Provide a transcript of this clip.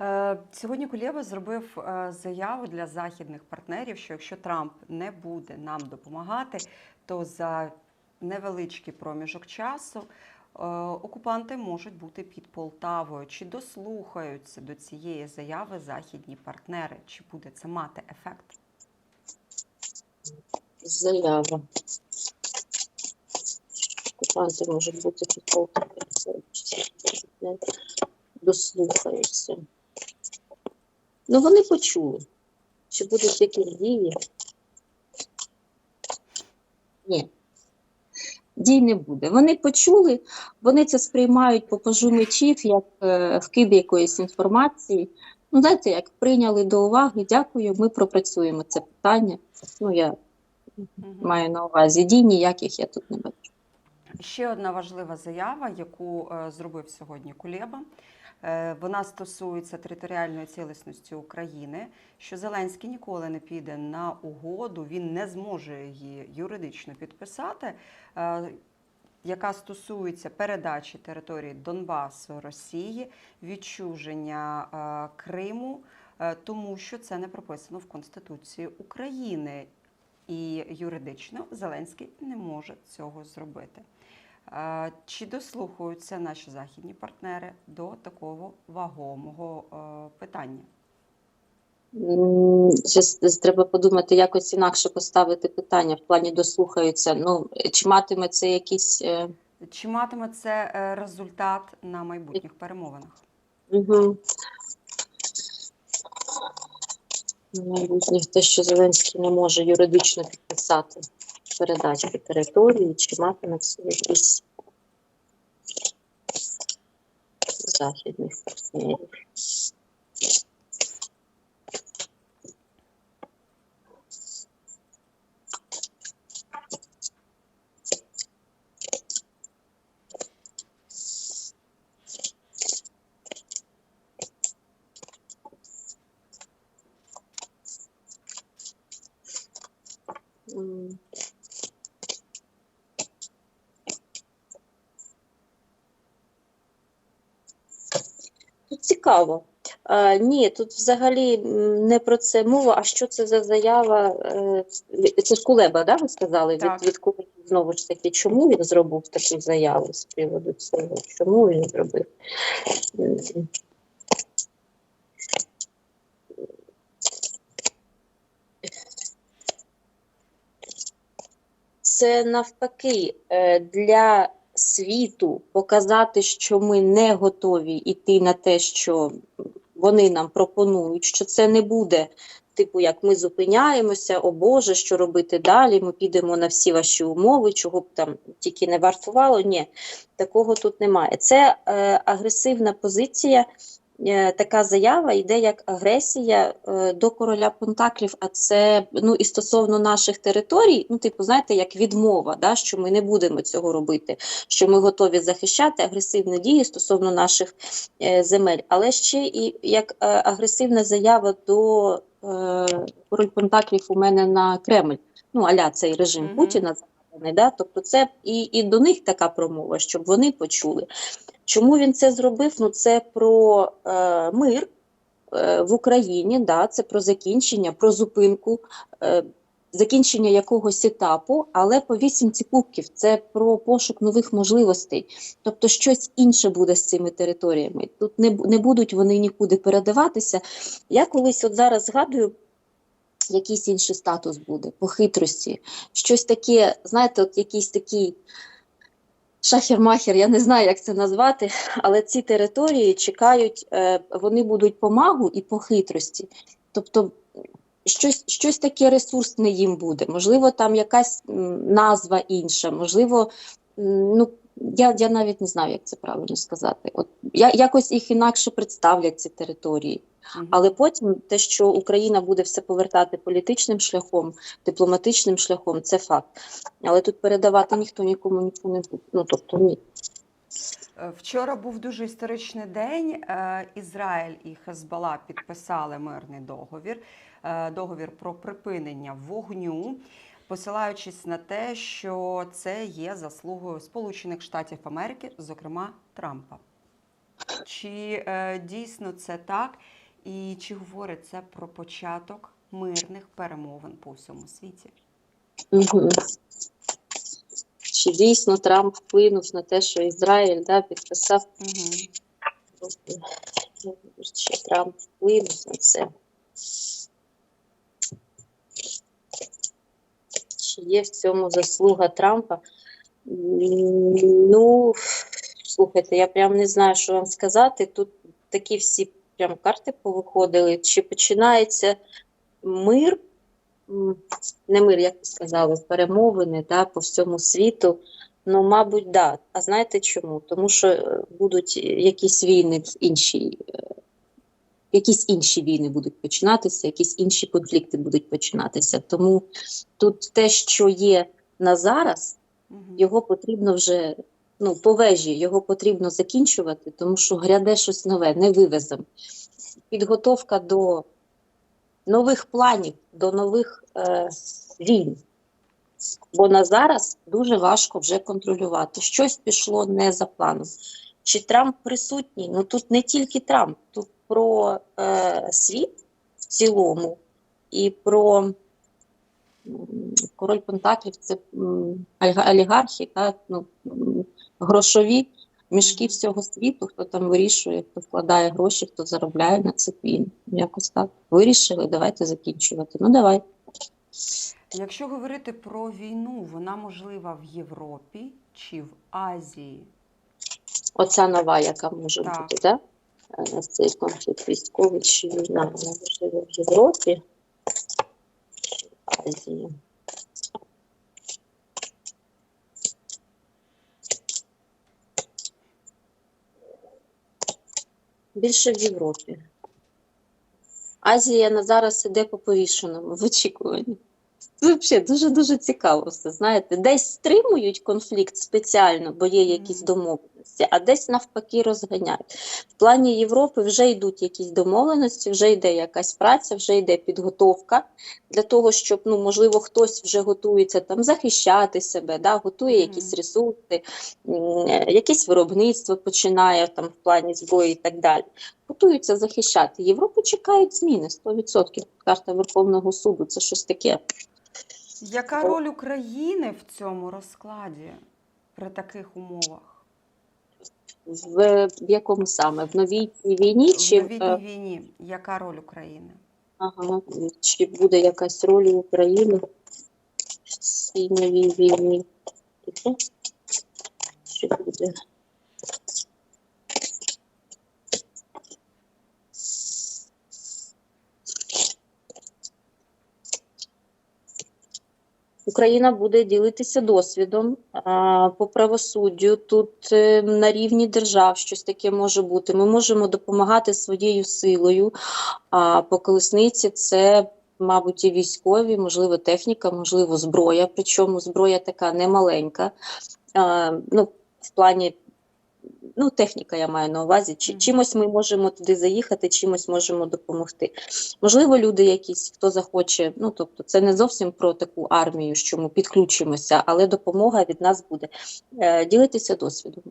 Е, Сьогодні Кулєба зробив е, заяву для західних партнерів, що якщо Трамп не буде нам допомагати, то за невеличкий проміжок часу е, окупанти можуть бути під Полтавою. Чи дослухаються до цієї заяви західні партнери? Чи буде це мати ефект? Заява. Окупанти можуть бути підполковники. Дослухаються. Ну, вони почули. Чи будуть якісь дії? Ні. Дій не буде. Вони почули, вони це сприймають по пажу мечів, як е, вкид якоїсь інформації. Ну, знаєте, як прийняли до уваги, дякую, ми пропрацюємо це питання. Ну, я маю на увазі дій ніяких я тут не бачу. Ще одна важлива заява, яку е, зробив сьогодні Кулєба. Е, Вона стосується територіальної цілісності України. Що Зеленський ніколи не піде на угоду, він не зможе її юридично підписати, е, яка стосується передачі території Донбасу Росії, відчуження е, Криму, тому що це не прописано в Конституції України. І юридично Зеленський не може цього зробити. Чи дослухаються наші західні партнери до такого вагомого е, питання? Треба подумати, якось інакше поставити питання в плані дослухаються. Ну, чи матиме це якісь. Е, Чи матиме це е, результат на майбутніх перемовинах? угу. Майбутнє те, що Зеленський не може юридично підписати передачу території, чи матиме це якісь західних партнерів. Тут цікаво. А, ні, тут взагалі не про це мова, а що це за заява? е, Це ж Кулеба, да, ви сказали? Так. Від, від Кулеби знову ж таки, чому він зробив таку заяву з приводу цього? Чому він зробив? Це навпаки е, для світу показати, що ми не готові йти на те, що вони нам пропонують, що це не буде. Типу, як ми зупиняємося, о Боже, що робити далі? Ми підемо на всі ваші умови, чого б там тільки не вартувало. Ні, такого тут немає. Це е, агресивна позиція. Е, така заява йде як агресія е, до короля Пентаклів, а це ну і стосовно наших територій, ну, типу, знаєте, як відмова, да, що ми не будемо цього робити, що ми готові захищати агресивні дії стосовно наших е, земель, але ще і як е, агресивна заява до е, король Пентаклів у мене на Кремль. Ну, аля цей режим Мгм. Путіна западаний, да? тобто це і, і до них така промова, щоб вони почули. Чому він це зробив? Ну, це про е, мир е, в Україні, да, це про закінчення, про зупинку, е, закінчення якогось етапу, але по вісімці кубків це про пошук нових можливостей. Тобто щось інше буде з цими територіями. Тут не, не будуть вони нікуди передаватися. Я колись от зараз згадую. Якийсь інший статус буде по хитрості, щось таке, знаєте, от якийсь такий шахер-махер, я не знаю, як це назвати, але ці території чекають, е, вони будуть по магу і по хитрості. Тобто щось, щось таке ресурсне їм буде. Можливо, там якась назва інша, можливо, ну. Я, я навіть не знаю, як це правильно сказати. От я якось їх інакше представлять ці території. Мгм. Але потім те, що Україна буде все повертати політичним шляхом, дипломатичним шляхом, це факт. Але тут передавати ніхто нікому нічого не буде. Ну тобто ні. Е, Вчора був дуже історичний день. Е, Ізраїль і Хезбала підписали мирний договір, е, договір про припинення вогню, посилаючись на те, що це є заслугою Сполучених Штатів Америки, зокрема Трампа. Чи е, дійсно це так? І чи говорить це про початок мирних перемовин по всьому світі? Угу. Чи дійсно Трамп вплинув на те, що Ізраїль да, підписав, Угу. чи Трамп вплинув на це? Чи є в цьому заслуга Трампа? Ну, слухайте, я прям не знаю, що вам сказати. Тут такі всі прям карти повиходили. Чи починається мир? Не мир, як ви сказали, перемовини да, по всьому світу. Ну, мабуть, да. А знаєте чому? Тому що е, будуть якісь війни в іншій, е, якісь інші війни будуть починатися, якісь інші конфлікти будуть починатися. Тому тут те, що є на зараз, його потрібно вже ну, по вежі, його потрібно закінчувати, тому що гряде щось нове, не вивеземо. Підготовка до нових планів, до нових е, війн. Бо на зараз дуже важко вже контролювати. Щось пішло не за планом. Чи Трамп присутній? Ну тут не тільки Трамп, тут про е, світ в цілому і про король Пентаклів це олігархи, так, ну, грошові мішки всього світу, хто там вирішує, хто вкладає гроші, хто заробляє на цих війн. Якось так. Вирішили, давайте закінчувати. Ну давай. Якщо говорити про війну, вона можлива в Європі чи в Азії? Оця нова, яка може Так. бути, да? Е, Цей конфлікт військовий чи війна, вона можливо в Європі, в Азії. Більше в Європі. Азія на зараз іде по повішеному в очікуванні. Взагалі дуже-дуже цікаво все. Знаєте, десь стримують конфлікт спеціально, бо є якісь домовленості, а десь навпаки розганяють. В плані Європи вже йдуть якісь домовленості, вже йде якась праця, вже йде підготовка для того, щоб ну можливо хтось вже готується там захищати себе, да, готує якісь ресурси, якесь виробництво починає там в плані зброї і так далі. Готуються захищати. Європу чекають зміни 100%. Карта Верховного суду це щось таке. Яка роль України в цьому розкладі при таких умовах? В, в якому саме? В новій війні чи, В в, е, новітній війні яка роль України? ага, чи буде якась роль України в цій новій війні? Чи буде? Україна буде ділитися досвідом а, по правосуддю. Тут е, на рівні держав щось таке може бути. Ми можемо допомагати своєю силою. А по колесниці це, мабуть, і військові, можливо, техніка, можливо, зброя. Причому зброя така немаленька. А, ну, в плані ну, техніка я маю на увазі. Чи, чимось ми можемо туди заїхати, чимось можемо допомогти. Можливо, люди якісь, хто захоче, ну тобто, це не зовсім про таку армію, що ми підключимося, але допомога від нас буде. Е, ділитися досвідом.